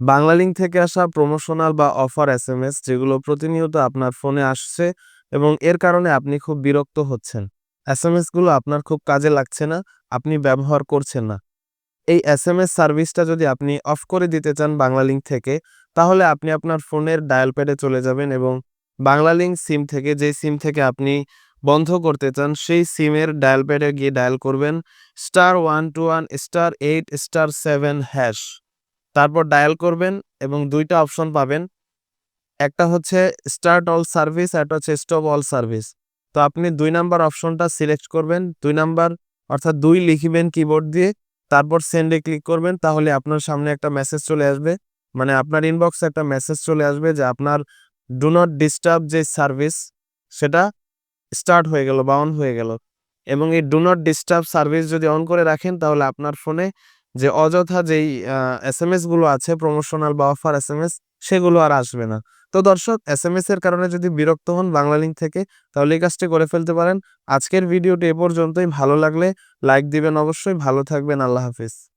বাংলালিংক থেকে আসা প্রমোশনাল বা অফার এসএমএস যেগুলো প্রতিনিয়ত আপনার ফোনে আসছে এবং এর কারণে আপনি খুব বিরক্ত হচ্ছেন। এসএমএসগুলো আপনার খুব কাজে লাগছে না, আপনি ব্যবহার করছেন না। এই এসএমএস সার্ভিসটা যদি আপনি অফ করে দিতে চান বাংলালিংক থেকে, তাহলে আপনি আপনার ফোনের ডায়াল প্যাডে চলে যাবেন এবং বাংলালিংক সিম থেকে যে সিম থেকে আপনি বন্ধ করতে চান, সেই সিমের ডায়াল প্যাডে গিয়ে ডায়াল করবেন star 121 star eight star seven hash. তারপর ডায়াল করবেন এবং দুইটা অপশন পাবেন। একটা হচ্ছে স্টার্ট অল সার্ভিস, একটা হচ্ছে স্টপ অল সার্ভিস। তো আপনি দুই নাম্বার অপশনটা সিলেক্ট করবেন। দুই নাম্বার অর্থাৎ দুই লিখিবেন কিবোর্ড দিয়ে, তারপর সেন্ডে ক্লিক করবেন। তাহলে আপনার সামনে একটা মেসেজ চলে আসবে। মানে আপনার ইনবক্সে একটা মেসেজ চলে আসবে যে আপনার ডু নট ডিস্টার্ব যে সার্ভিস, সেটা স্টার্ট হয়ে গেল বা অন হয়ে গেল। এবং এই ডু নট ডিস্টার্ব সার্ভিস যদি অন করে রাখেন তাহলে আপনার ফোনে যে অযথা যেই এস এম এসগুলো আছে প্রমোশনাল বা অফার এস এম এস সেগুলো আর আসবে না। তো দর্শক এস এম এস এর কারণে যদি বিরক্ত হন বাংলা বাংলালিংক থেকে, তাহলে এই কাজটি করে ফেলতে পারেন। আজকের ভিডিওটি এ পর্যন্তই। ভালো লাগলে লাইক দিবেন অবশ্যই। ভালো থাকবেন। আল্লাহ হাফেজ।